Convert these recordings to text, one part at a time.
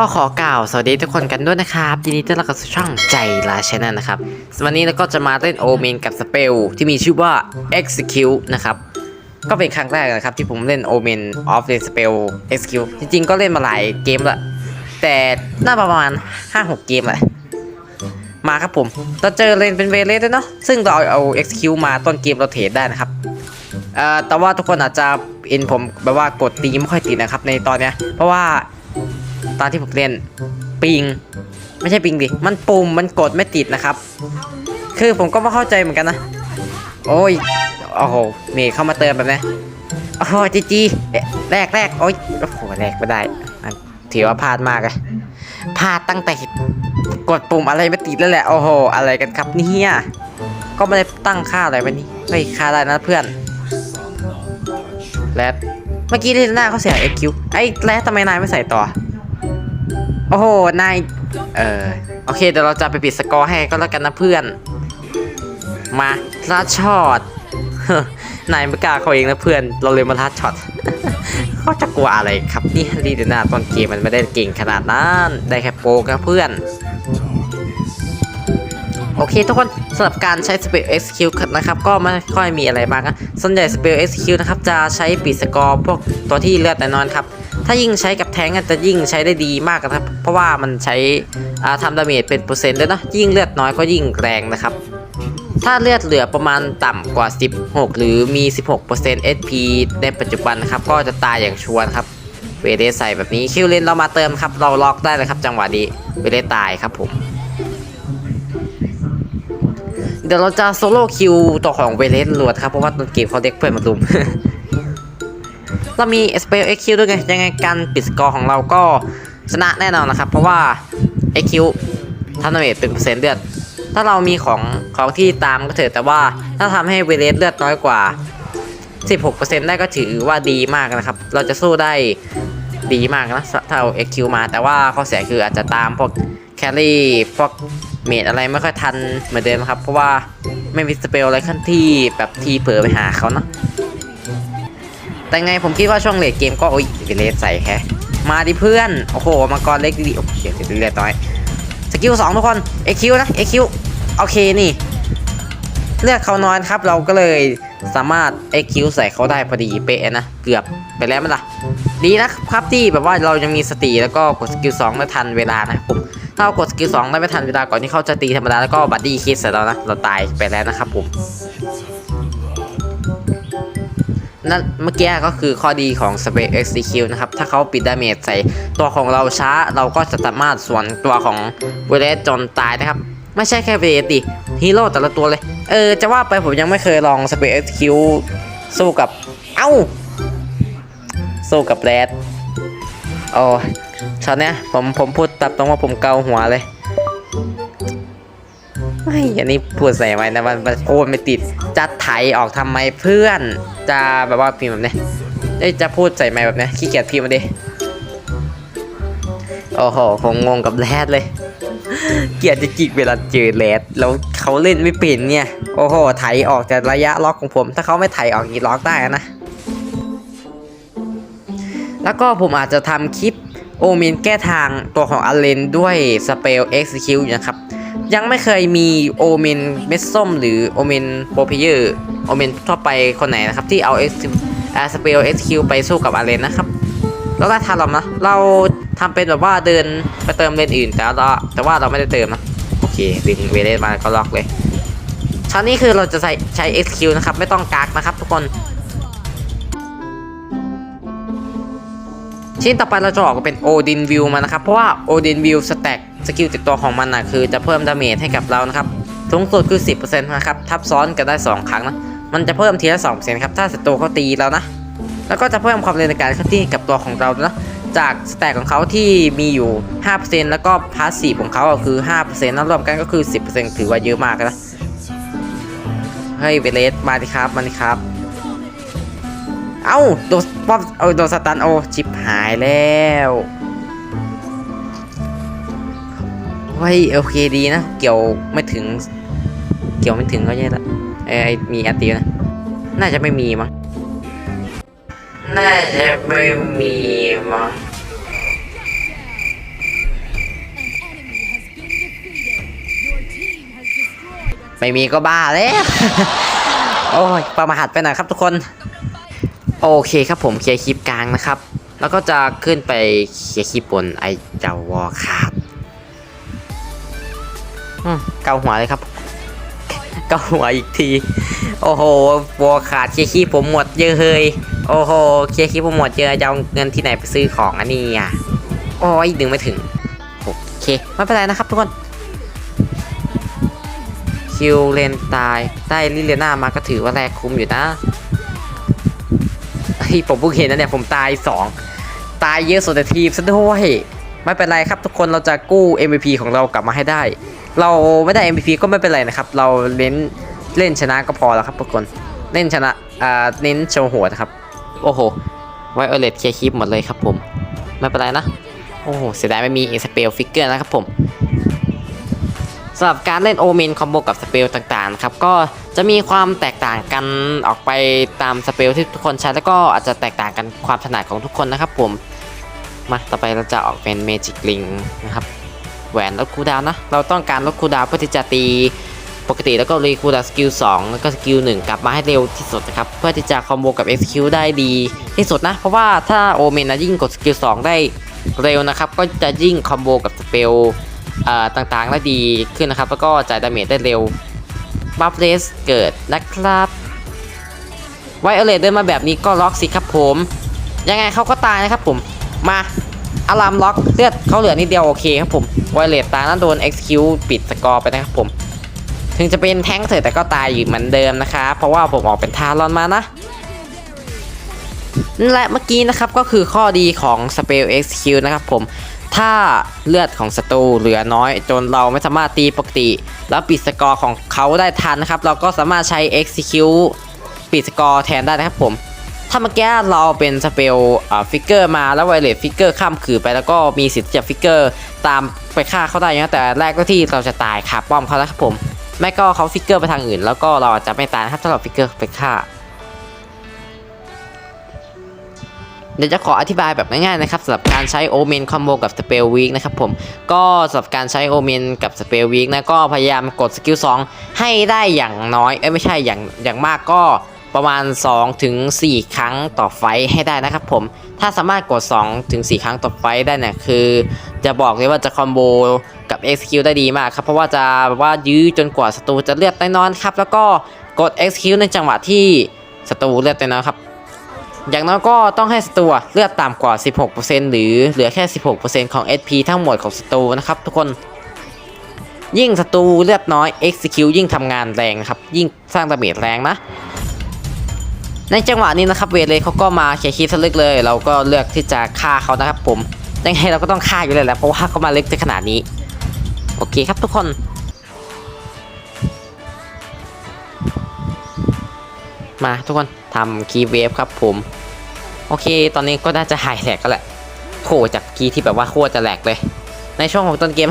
ก็ขอกล่าวสวัสดีทุกคนกันด้วยนะครับยินดีต้อนรับเข้าสู่ช่องใจลาชแนลนะครับวันนี้เราก็จะมาเล่นโอเมนกับสเปลที่มีชื่อว่า Execute นะครับก็เป็นครั้งแรกนะครับที่ผมเล่น Omen of the Spell Execute จริงๆ ก็เล่นมาหลายเกมละแต่น่าประมาณ 5-6 เกมแหละมาครับผมเราเจอเลนเป็นเวเลสด้วยเนาะซึ่งเราเอา Execute มาต้นเกมเราเทรดได้นะครับแต่ว่าทุกคนอาจจะเอ็นผมแบบว่ากดตีไม่ค่อยติดนะครับในตอนเนี้ยเพราะว่า ตอนที่ผมเล่นปิง ไม่ใช่ปิงดิ มันปุ่มมันกดไม่ติดนะครับ คือผมก็ไม่เข้าใจเหมือนกันนะ โอ้ย โอ้โหเมย์เข้ามาเติมแบบนี้โอ้โหจีจีเอ๊ะแรกแรกโอ้ยโอ้โหแรกไม่ได้ถือว่าพลาดมากเลยพลาดตั้งแต่กดปุ่มอะไรไม่ติดแล้วแหละ โอ้โห อะไรกันครับเนี่ยก็ไม่ได้ตั้งค่าอะไรไว้นี่เฮ้ยค่าได้นะเพื่อนแรดเมื่อกี้ที่หน้าเขาเสียเอ็กคิวไอ้แรดทำไมนายไม่ใส่ต่อ โอ้โห นาย เออ โอเค เดี๋ยวเราจะไปปิดสกอร์ให้ก็แล้วกันนะเพื่อน มาลัดช็อต นายไม่กล้าเขาเองนะเพื่อน เราเลยมาลัดช็อต เขาจะกลัวอะไรครับนี่ลีเดน่าตอนเกมมันไม่ได้เก่งขนาดนั้น ได้แค่โปรครับเพื่อน โอเค ทุกคนสำหรับการใช้ Spell Execute นะครับ ก็ไม่ค่อยมีอะไรมากนะ ส่วนใหญ่ Spell Execute นะครับ จะใช้ปิดสกอร์พวกตัวที่เลือดแต่นอนครับ ถ้ายิ่งใช้กับแทงก์จะยิ่งใช้ได้ดีมากนะครับ เพราะว่ามันใช้ทำดาเมจเป็นเปอร์เซ็นต์ด้วยนะยิ่งเลือดน้อยก็ยิ่งแรงนะครับ ถ้าเลือดเหลือประมาณต่ำกว่า 16 หรือมี 16% SP ในปัจจุบันนะครับ ก็จะตายอย่างชวนครับ เวเดใส่แบบนี้คิวเลนเรามาเติมครับ เราล็อกได้เลยครับ จังหวะนี้เวเดตายครับผมเดี๋ยวเราจะโซโล่คิวตัวของเวเลสลวดครับ เพราะว่าต้นเกมเขาเด็กเพื่อนมาลุม เรามี Spell XQ ด้วยไง ยังไงการปิดสกอร์ของเราก็ชนะแน่นอนนะครับ เพราะว่า XQ ทำดาเมจเป็นเปอร์เซ็นต์เลือด ถ้าเรามีของของที่ตามก็เถอะแต่ว่าถ้าทำให้เวเลสเลือดน้อยกว่า 16%ได้ก็ถือว่าดีมากนะครับ เราจะสู้ได้ดีมากนะถ้าเอา XQ มาแต่ว่าข้อเสียคืออาจจะตามพวกแครี่พวกเมดอะไรไม่ค่อยทันเหมือนเดิมครับ เพราะว่าไม่มีสเปลอะไรขั้นที่แบบทีเผลอไปหาเขาเนาะ แต่ไงผมคิดว่าช่วงเลทเกมก็โอ้ยเวเลสใส่แค่มาดิเพื่อน โอ้โหมังกรเล็กดีโอเคเดี๋ยวเลือดน้อยสกิลสองทุกคนเอคิวนะเอคิวโอเคนี่ เลือดเขานอยครับเราก็เลยสามารถเอคิวใส่เขาได้พอดีเป๊ะนะ เกือบไปแล้วมั้ล่ะ ดีนะครับที่แบบว่าเรายังมีสติแล้วก็กดสกิลสองได้ทันเวลานะผมถ้าเรากดสกิลสองได้ไม่ทันเวลาก่อนที่เขาจะตีธรรมดาแล้วก็บัดดี้คิดเสร็จแล้วนะเราตายไปแล้วนะครับผม นั่นเมื่อกี้ก็คือข้อดีของ Space Execute นะครับ ถ้าเขาปิดดาเมจใส่ตัวของเราช้า เราก็จะสามารถสวนตัวของเวเลสจนตายนะครับ ไม่ใช่แค่เวเลสดิฮีโร่แต่ละตัวเลย เออ จะว่าไปผมยังไม่เคยลอง Space Execute สู้กับ เอ้า สู้กับแรดโอ้ช็อตเนี้ยผมผมพูดตัดตรงว่าผมเกาหัวเลย ไม่อันนี้พูดใส่ไว้นะมันมันโอนไม่ติดจะไถออกทำไมเพื่อนจะแบบว่าพิมพ์แบบนี้เอ้จะพูดใส่ไมค์แบบนี้ขี้เกียจพิมพ์มาดิโอ้โหผมงงกับแรดเลย เกียดจะจิกเวลาเจอแรดแล้วเขาเล่นไม่เป็นเนี่ย โอ้โห ไถออกจากระยะล็อกของผม ถ้าเขาไม่ไถออกอย่างนี้ล็อกได้นะ แล้วก็ผมอาจจะทำคลิปโอเมนแก้ทางตัวของอเลนด้วยสเปล Execute นะครับ ยังไม่เคยมีโอเมนเม็ดส้มหรือโอเมนโปรเพเยอร์โอเมนทั่วไปคนไหนนะครับ ที่เอาเอ็กซ์สเปลเอ็กซ์คิวไปสู้กับอาเลนนะครับ แล้วก็ทำเรานะ เราทำเป็นแบบว่าเดินไปเติมเลนอื่นแต่เราแต่ว่าเราไม่ได้เติมนะ โอเค ดึงเวเลสมาก็ล็อกเลยคราวนี้คือเราจะใช้ใช้ XQ นะครับ ไม่ต้องกักนะครับทุกคน ชิ้นต่อไปเราจะออกเป็นโอดินวิวมานะครับเพราะว่าโอดินวิวสแต็กสกิลติดตัวของมันนะคือจะเพิ่มดาเมจให้กับเรานะครับสูงสุดคือ 10%นะครับทับซ้อนกันได้ 2 ครั้งนะมันจะเพิ่มทีละ2%ครับถ้าศัตรูเขาตีเรานะ แล้วก็จะเพิ่มความเร็วในการเคลื่อนที่กับตัวของเรานะจากสแต็กของเขาที่มีอยู่ 5%แล้วก็พาสซีฟของเขาก็คือ 5%นั้นรวมกันก็คือ 10%ถือว่าเยอะมากนะเฮ้ยเวเลสมาดิครับมาดิครับ เอ้าโดนป๊อปเอาโดนสตันโอชิบหายแล้วเฮ้ยโอเคดีนะ เกี่ยวไม่ถึง เกี่ยวไม่ถึงก็แย่ละไอ้ไอมีอันตีนะ น่าจะไม่มีมั้งน่าจะไม่มีมั้งไม่มีก็บ้าแล้ว โอ้ยประมาทไปหน่อยครับทุกคน โอเคครับผมเคลียร์คลิปกลางนะครับ แล้วก็จะขึ้นไปเคลียร์คลิปบนไอเจ้าวอลขาดอืมเกาหัวเลยครับ เกาหัวอีกที โอ้โหวอลขาดเคลียร์คลิปผมหมดเยอะเฮยโอ้โหเคลียร์คลิปผมหมดเยอะจะเอาเงินที่ไหนไปซื้อของอันนี้อะโอ้ยดึงไม่ถึงโอเคไม่เป็นไรนะครับทุกคนคิวเลนตายได้ลิเลน่ามาก็ถือว่าแรกคุ้มอยู่นะ ยผมเพิ่งเห็นนะเนี่ยผมตาย 2 ตายเยอะสุดทีมซะด้วยไม่เป็นไรครับทุกคนเราจะกู้ MVP ของเรากลับมาให้ได้ เราไม่ได้ MVP ก็ไม่เป็นไรนะครับ เราเล่นเล่นชนะก็พอแล้วครับทุกคนเล่นชนะอ่าเน้นโชว์หัวนะครับ โอ้โหไวโอเลตเคลียร์คลิปหมดเลยครับผม ไม่เป็นไรนะ โอ้โหเสียดายไม่มีสเปลฟิกเกอร์นะครับผม สำหรับการเล่นโอเมนคอมโบกับสเปลต่างๆครับก็จะมีความแตกต่างกันออกไปตามสเปลที่ทุกคนใช้แล้วก็อาจจะแตกต่างกันความถนัดของทุกคนนะครับผมมาต่อไปเราจะออกเป็นเมจิกลิงนะครับแหวนลดคูดาวน์นะเราต้องการลดคูดาวน์เพื่อที่จะตีปกติแล้วก็รีคูดาวน์สกิล2แล้วก็สกิล1กลับมาให้เร็วที่สุดนะครับ เพื่อที่จะคอมโบกับ XQ ได้ดีที่สุดนะ เพราะว่าถ้าโอเมนนะยิ่งกดสกิล2ได้เร็วนะครับ ก็จะยิ่งคอมโบกับสเปล ต่างๆ ได้ดีขึ้นนะครับ แล้วก็จ่ายดาเมจได้เร็วบัฟเลสเกิดนะครับไวโอเลตเดินมาแบบนี้ก็ล็อกสิครับผม ยังไงเขาก็ตายนะครับผมมาอารามล็อกเลือดเขาเหลือนิดเดียวโอเคครับผมไวโอเลตตายนั้นโดน XQ ปิดสกอร์ไปนะครับผม ถึงจะเป็นแท้งเถอะแต่ก็ตายอยู่เหมือนเดิมนะคะ เพราะว่าผมออกเป็นทารอนมานะและเมื่อกี้นะครับก็คือข้อดีของ Spell XQ นะครับผม ถ้าเลือดของศัตรูเหลือน้อย จนเราไม่สามารถตีปกติ แล้วปิดสกอร์ของเขาได้ทันนะครับ เราก็สามารถใช้ Execute ปิดสกอร์แทนได้นะครับผม ถ้าเมื่อกี้เราเป็นสเปลฟิกเกอร์มาแล้วไวเลตฟิกเกอร์ข้ามขืนไปแล้วก็มีสิทธิ์จะฟิกเกอร์ตามไปฆ่าเขาได้นะแต่แรกก็ที่เราจะตายขาป้อมเขาแล้วครับผม ไม่ก็เขาฟิกเกอร์ไปทางอื่น แล้วก็เราอาจจะไม่ตายนะครับถ้าเราฟิกเกอร์ไปฆ่า เดี๋ยวจะขออธิบายแบบง่ายๆนะครับสำหรับการใช้โอเมนคอมโบกับสเปลวีกนะครับผมก็สำหรับการใช้โอเมนกับสเปลวีกนะก็พยายามกดสกิล2ให้ได้อย่างน้อยเอ้ยไม่ใช่อย่างอย่างมากก็ประมาณ2ถึง4ครั้งต่อไฟให้ได้นะครับผม ถ้าสามารถกด2ถึง4ครั้งต่อไฟได้เนี่ยคือ จะบอกเลยว่าจะคอมโบกับ XQ ได้ดีมากครับ เพราะว่าจะแบบว่ายื้อจนกว่าศัตรูจะเลือดน้อยๆครับ แล้วก็กด XQ ในจังหวะที่ศัตรูเลือดน้อยครับ อย่างน้อยก็ต้องให้ศัตรูเลือดต่ำกว่า 16%หรือเหลือแค่ 16%ของ SP ทั้งหมดของศัตรูนะครับทุกคน ยิ่งศัตรูเลือดน้อย execute ยิ่งทำงานแรงนะครับ ยิ่งสร้างดาเมจแรงนะ ในจังหวะนี้นะครับเวทเลยเขาก็มาเขียคิดสลึกเลย เราก็เลือกที่จะฆ่าเขานะครับผมยังไงเราก็ต้องฆ่าอยู่เลยแหละเพราะว่าเขามาเล็กในขนาดนี้ โอเคครับทุกคน มาทุกคนทำคีย์เวฟครับผม โอเค ตอนนี้ก็น่าจะหายแหลกก็แหละโหจากคีย์ที่แบบว่าโคตรจะแหลกเลย ในช่วงของต้นเกม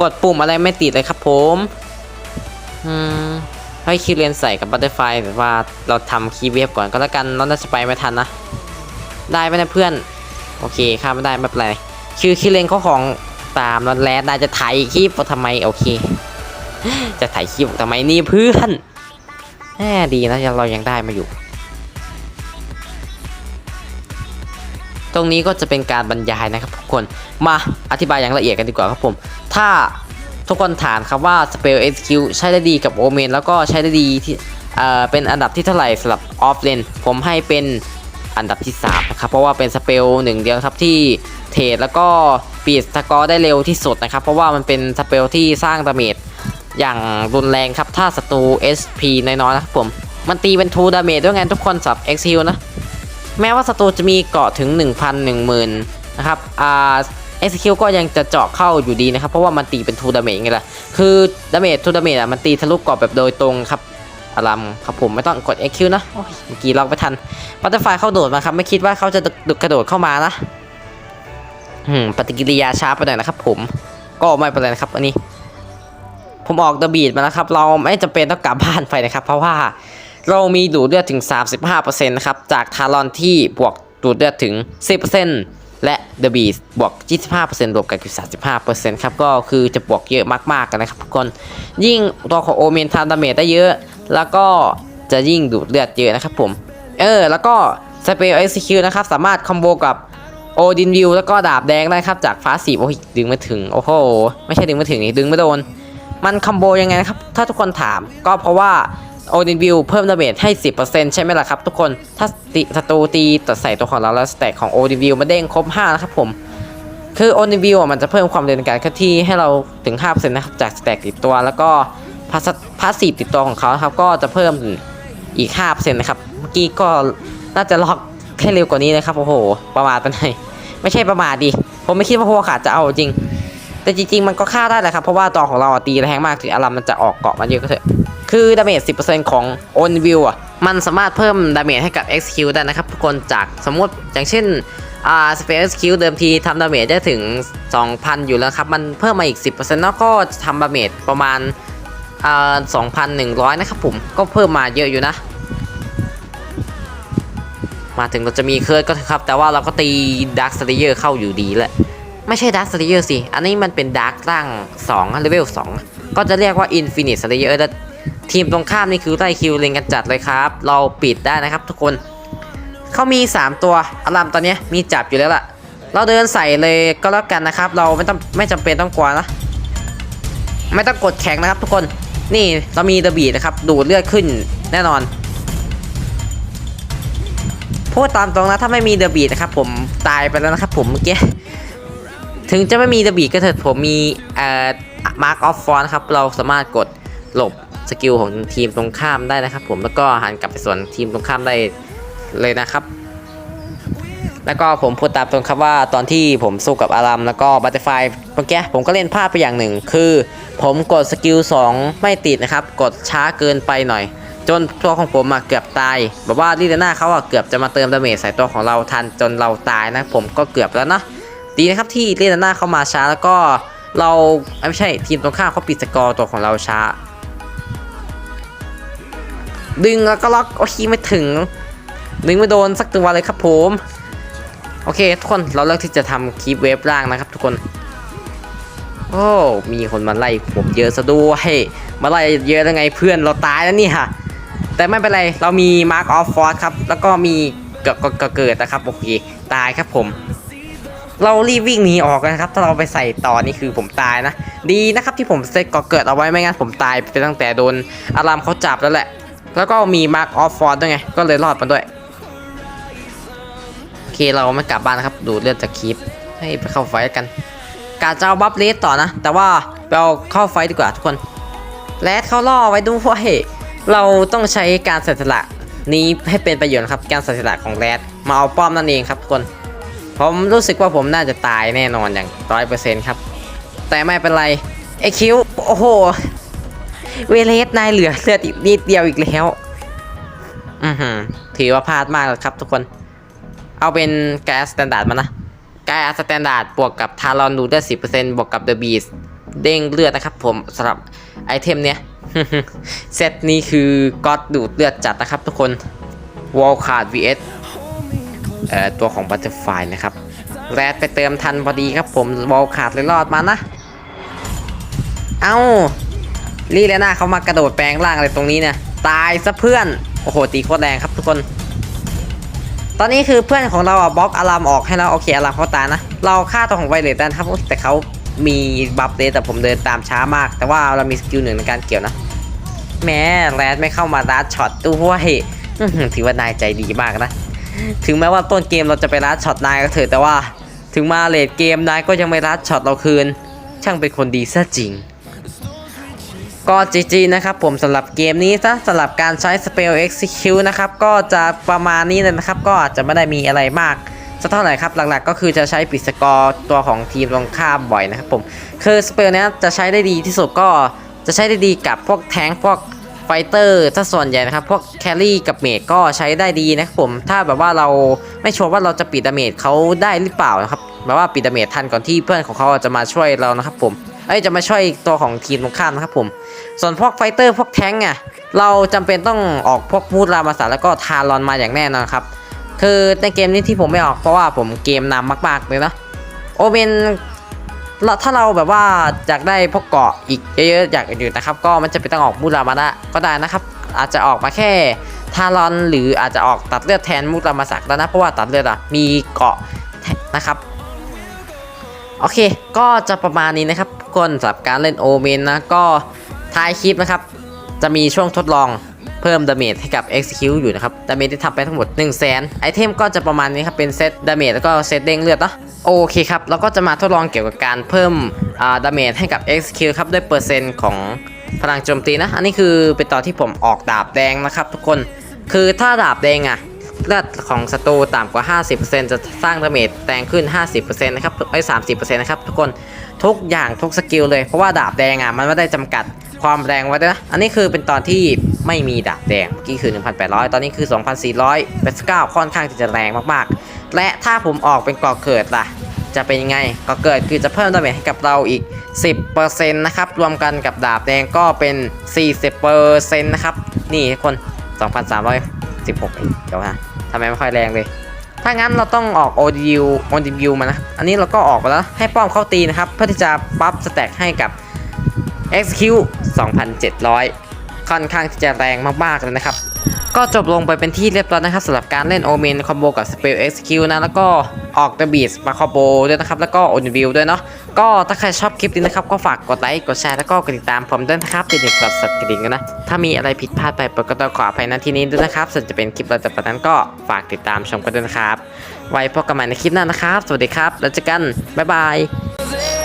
กดปุ่มอะไรไม่ติดเลยครับผมอืมให้คีย์เลนใส่กับบัตเตอร์ไฟแบบว่าเราทำคีย์เวฟก่อนก็แล้วกันเราน่าจะไปไม่ทันนะ ได้ไหมนะเพื่อน โอเคข้ามไม่ได้ไม่เป็นไรคือคีย์เลนเขาของตามนอนแลนน่าจะถ่ายคลิปทำไมโอเค จะถ่ายคลิปทำไมนี่เพื่อน แหมดีนะยังเรายังได้มาอยู่ ตรงนี้ก็จะเป็นการบรรยายนะครับทุกคนมาอธิบายอย่างละเอียดกันดีกว่าครับผม ถ้าทุกคนถามครับว่า Spell SQ ใช้ได้ดีกับ o m e n แล้วก็ใช้ได้ดีที่เอ่อเป็นอันดับที่เท่าไหร่สำหรับ Off Lane ผมให้เป็นอันดับที่3นะครับเพราะว่าเป็นสเปลหนึ่งเดียวครับที่เทรดแล้วก็ปีดสกอร์ได้เร็วที่สุดนะครับ เพราะว่ามันเป็นสเปลที่สร้างดาเมจ อย่างรุนแรงครับ ถ้าศัตรู SP น้อยๆนะครับผม มันตีเป็น2ดาเมจด้วยไงทุกคนสับ XQ นะ แม้ว่าศัตรูจะมีเกาะถึง 1,000 10,000นะครับอ่า execute ก็ยังจะเจาะเข้าอยู่ดีนะครับ เพราะว่ามันตีเป็น2 damage ไงล่ะ คือดาเมจ2 damage อะมันตีทะลุกรอบแบบโดยตรงครับอารมครับผมไม่ต้องกด eq นะเมื่อกี้ล็อกไม่ทันบัตเตอร์ไฟเข้าโดดมาครับ ไม่คิดว่าเขาจะกระโดดเข้ามานะอืมปฏิกิริยาช้าไปหน่อยนะครับผมก็ไม่เป็นไรนะครับอันนี้ ผมออกเดอะบีดมาแล้วครับ เราไม่จำเป็นต้องกลับบ้านไปนะครับ เพราะว่าเรามีดูดเลือดถึง 35%นะครับ จากทารอนที่บวกดูดเลือดถึง 10%และเดอะบีดบวก 25%รวมกันคือ 35%ครับก็คือจะบวกเยอะมากๆกันนะครับทุกคนยิ่งตัวของโอเมนทำดาเมจได้เยอะ แล้วก็จะยิ่งดูดเลือดเยอะนะครับผม เออ แล้วก็สเปลเอ็กซิคิวนะครับ สามารถคอมโบกับโอดินวิวแล้วก็ดาบแดงได้ครับ จากฟ้าสีโอ้ยดึงไม่ถึง โอ้โห ไม่ใช่ดึงไม่ถึงนี่ดึงไม่โดน มันคอมโบยังไงนะครับ ถ้าทุกคนถามก็เพราะว่าโอดินวิวเพิ่มดาเมจให้ 10%ใช่ไหมล่ะครับทุกคน ถ้าติศัตรูตีตัดใส่ตัวของเราแล้วสแต็กของโอดินวิวมาเด้งครบ 5 นะครับผม คือโอดินวิวมันจะเพิ่มความเร็วในการเคลื่อนที่ให้เราถึง 5%นะครับจากสแต็กติดตัว แล้วก็พาสพาสซีติดตัวของเขาครับก็จะเพิ่มอีก 5%นะครับ เมื่อกี้ก็น่าจะล็อกแค่เร็วกว่านี้นะครับ โอ้โห ประมาทไปหนไม่ใช่ประมาทดิ ผมไม่คิดว่าพวกขาดจะเอาจริง แต่จริงๆมันก็ฆ่าได้แหละครับ เพราะว่าตัวของเราตีแรงมากถึงอารามมันจะออกเกาะมันเยอะก็เถอะคือดาเมจ 10%ของ on view อะมันสามารถเพิ่มดาเมจให้กับ execute ได้นะครับทุกคนจากสมมติอย่างเช่นอ่า space execute เดิมทีทำดาเมจได้ถึง 2,000 อยู่แล้วครับ มันเพิ่มมาอีก 10%แล้วก็ทำดาเมจประมาณอ่า2,100 นะครับผม ก็เพิ่มมาเยอะอยู่นะ มาถึงเราจะมีเคิร์ดก็เถอะครับ แต่ว่าเราก็ตีดักสเลเยอร์เข้าอยู่ดีแหละ ไม่ใช่ดักสเลเยอร์สิ อันนี้มันเป็นดักร่าง2เลเวล2 ก็จะเรียกว่า Infinite Slayer แล้วทีมตรงข้ามนี่คือไล่คิวเลงกันจัดเลยครับ เราปิดได้นะครับทุกคน เขามี 3 ตัวอารามตอนนี้มีจับอยู่แล้วล่ะ เราเดินใส่เลยก็แล้วกันนะครับ เราไม่ต้องไม่จำเป็นต้องกลัวนะ ไม่ต้องกดแข็งนะครับทุกคน นี่เรามีเดอะบีดนะครับ ดูดเลือดขึ้นแน่นอน พูดตามตรงนะถ้าไม่มีเดอะบีดนะครับผมตายไปแล้วนะครับผมเมื่อกี้ ถึงจะไม่มีเดอะบีก็เถิดผมมีเอ่อมาร์กออฟฟอนครับ เราสามารถกดหลบสกิลของทีมตรงข้ามได้นะครับ ผมแล้วก็หันกลับไปส่วนทีมตรงข้ามได้เลยนะครับ แล้วก็ผมพูดตามตรงครับว่าตอนที่ผมสู้กับอารัมแล้วก็บัตเตอร์ไฟเมื่อกี้ผมก็เล่นพลาดไปอย่างหนึ่ง คือ ผมกดสกิล2ไม่ติดนะครับ กดช้าเกินไปหน่อย จนตัวของผมอะเกือบตายแบบว่าลิเดน่าเขาอะเกือบจะมาเติมดาเมจใส่ตัวของเราทันจนเราตายนะ ผมก็เกือบแล้วนะ ดีนะครับที่เลิเดน่าเข้ามาช้าแล้วก็เราไม่ใช่ทีมตรงข้ามเขาปิดสกอร์ตัวของเราช้า ดึงแล้วก็ล็อกโอ้ยไม่ถึง ดึงไม่โดนสักตัวเลยครับผมโอเคทุกคนเราเลือกที่จะทำคลิปเวฟล่างนะครับ ทุกคนโอ้มีคนมาไล่ผมเยอะซะด้วยมาไล่เยอะยังไงเพื่อนเราตายแล้วนี่ค่ะ แต่ไม่เป็นไรเรามี Mark of Force ครับแล้วก็มีเกิดก็เกิดนะครับโอเคตายครับผม เรารีบวิ่งหนีออกนะครับ ถ้าเราไปใส่ต่อนี่คือผมตายนะ ดีนะครับที่ผมเซตก่อเกิดเอาไว้ไม่งั้นผมตายไปตั้งแต่โดนอารามเขาจับแล้วแหละ แล้วก็มี Mark of Force ด้วยไง ก็เลยรอดมาด้วย โอเคเราไม่กลับบ้านนะครับ ดูเลือดจากคลิปให้ไปเข้าไฟกันกาจะเอาบัฟเลสต่อนะ แต่ว่าไปเอาเข้าไฟดีกว่าทุกคนแรดเขาล่อไว้ด้วยเราต้องใช้การเสียสละนี้ให้เป็นประโยชน์ครับ การเสียสละของแรดมาเอาป้อมนั่นเองครับทุกคน ผมรู้สึกว่าผมน่าจะตายแน่นอนอย่างร้อยเปอร์เซ็นต์ครับ แต่ไม่เป็นไรไอคิวโอ้โห เวเลสนายเหลือเลือดอีกนิดเดียวอีกแล้ว อือหือถือว่าพลาดมากเลยครับทุกคน เอาเป็นแก๊สสแตนดาร์ดมานะแก๊สสแตนดาร์ดบวกกับทารอนดูได้สิบเปอร์เซ็นต์บวกกับเดอะบีสเด้งเลือดนะครับผมสำหรับไอเทมเนี้ยเซตนี้คือก็อดดูดเลือดจัดนะครับทุกคนวอลคาร์ด vs ตัวของบัตเตอร์ไฟนะครับแรดไปเติมทันพอดีครับผมวอลคาดเลยรอดมานะ เอ้าลีเลน่าเขามากระโดดแปลงร่างอะไรตรงนี้เนี่ยตายซะเพื่อน โอ้โห ตีโคตรแรงครับทุกคน ตอนนี้คือเพื่อนของเราอะบล็อกอารามออกให้เราโอเคอารามเขาตายนะ เราฆ่าตัวของไวเลตได้นะครับ แต่เขามีบัฟเลยแต่ผมเดินตามช้ามาก แต่ว่าเรามีสกิลหนึ่งในการเกี่ยวนะ แม้แรดไม่เข้ามารัดช็อตด้ว้ถือว่านายใจดีมากนะ ถึงแม้ว่าต้นเกมเราจะไปรัดช็อตนายก็เถอะแต่ว่า ถึงมาเลดเกมนายก็ยังไม่รัดช็อตเราคืน ช่างเป็นคนดีซะจริง ก็จริงๆนะครับผมสำหรับเกมนี้ซะสำหรับการใช้ Spell Execute นะครับ ก็จะประมาณนี้เลยนะครับ ก็อาจจะไม่ได้มีอะไรมากสักเท่าไหร่ครับหลักๆ ก็คือจะใช้ปิดสกอร์ตัวของทีมตรงข้ามบ่อยนะครับผมคือสเปลนี้จะใช้ได้ดีที่สุดก็จะใช้ได้ดีกับพวกแทงพวก ไฟเตอร์ถ้าส่วนใหญ่นะครับ พวกแครี่กับเมจก็ใช้ได้ดีนะครับผม ถ้าแบบว่าเราไม่ชัวร์ว่าเราจะปิดดาเมจเขาได้หรือเปล่านะครับแบบว่าปิดดาเมจทันก่อนที่เพื่อนของเขาจะมาช่วยเรานะครับผมเอ้ยจะมาช่วยตัวของทีมตรงข้ามนะครับผม ส่วนพวกไฟเตอร์พวกแทงค์อะเราจำเป็นต้องออกพวกมูดรามาสาแล้วก็ทารอนมาอย่างแน่นอนครับ คือในเกมนี้ที่ผมไม่ออกเพราะว่าผมเกมนำมาก ๆ เลยนะโอเมน เราถ้าเราแบบว่าอยากได้พวกเกาะอีกเยอะๆอยากอื่นๆนะครับ ก็มันจะเป็นต้องออกมูรามาด้ก็ได้นะครับ อาจจะออกมาแค่ทารอนหรืออาจจะออกตัดเลือดแทนมูรามาสักแล้วนะเพราะว่าตัดเลือดอะมีเกาะนะครับโอเค ก็จะประมาณนี้นะครับทุกคนสำหรับการเล่นโอเมนนะก็ท้ายคลิปนะครับ จะมีช่วงทดลอง เพิ่มดาเมจให้กับ Execute อยู่นะครับดาเมจที่ทำไปทั้งหมด 1 0 0 0 0แสนไอเทมก็จะประมาณนี้ครับ เป็นเซตดาเมจแล้วก็เซตเด้งเลือดเนาะโอเคครับ เราก็จะมาทดลองเกี่ยวกับการเพิ่มอ่าดาเมจให้กับ Execute ครับด้วยเปอร์เซ็นต์ของพลังโจมตีนะ อันนี้คือเป็นตอนที่ผมออกดาบแดงนะครับทุกคน คือถ้าดาบแดงอะ เลือดของศัตรูต่ำกว่า 50%จะสร้างดาเมจแรงขึ้น 50%นะครับไอ้30%นะครับทุกคนทุกอย่างทุกสกิลเลย เพราะว่าดาบแดงอะมันไม่ได้จำกัดความแรงไว้ด้ยนะ อันนี้คือเป็นตอนที่ไม่มีดาบแดงเมื่อกี้คือ 1,800 ตอนนี้คือ 2,489 ค่อนข้างจะแรงมากๆ และถ้าผมออกเป็นกอเกิดล่ะ จะเป็นยังไงกอเกิดคือจะเพิ่มดาเมจให้กับเราอีก 10%นะครับ รวมกันกับดาบแดงก็เป็น 40%นะครับ นี่คน 2,300 สิเองเดี๋ยวนะทำไมไม่ค่อยแรงเลย ถ้างั้นเราต้องออก ODU ODU มานะ อันนี้เราก็ออกมาแล้ว ให้ป้อมเข้าตีนะครับ เพื่อที่จะปั๊บสแต็กให้กับ XQ 2700 ค่อนข้างจะแรงมากๆเลยนะครับ ก็จบลงไปเป็นที่เรียบร้อยนะครับสำหรับการเล่นโอเมนคอมโบกับ Spell Execute นะ แล้วก็ออก The Beast มาคอมโบด้วยนะครับ แล้วก็ o n v i e w ด้วยเนาะก็ถ้าใครชอบคลิปนี้นะครับ ก็ฝากกดไลค์กดแชร์แล้วก็กดติดตามผมด้วยนะครับอย่าลืมกดสั่นกระดิ่งกันนะ ถ้ามีอะไรผิดพลาดไปก็ต้องขออภัยณที่นี้ด้วยนะครับส่วนจะเป็นคลิปอะไรต่อไปนั้นก็ฝากติดตามชมกันด้วยนะครับ ไว้พบกันใหม่ในคลิปหน้านะครับ สวัสดีครับแล้วเจอกันบ๊ายบาย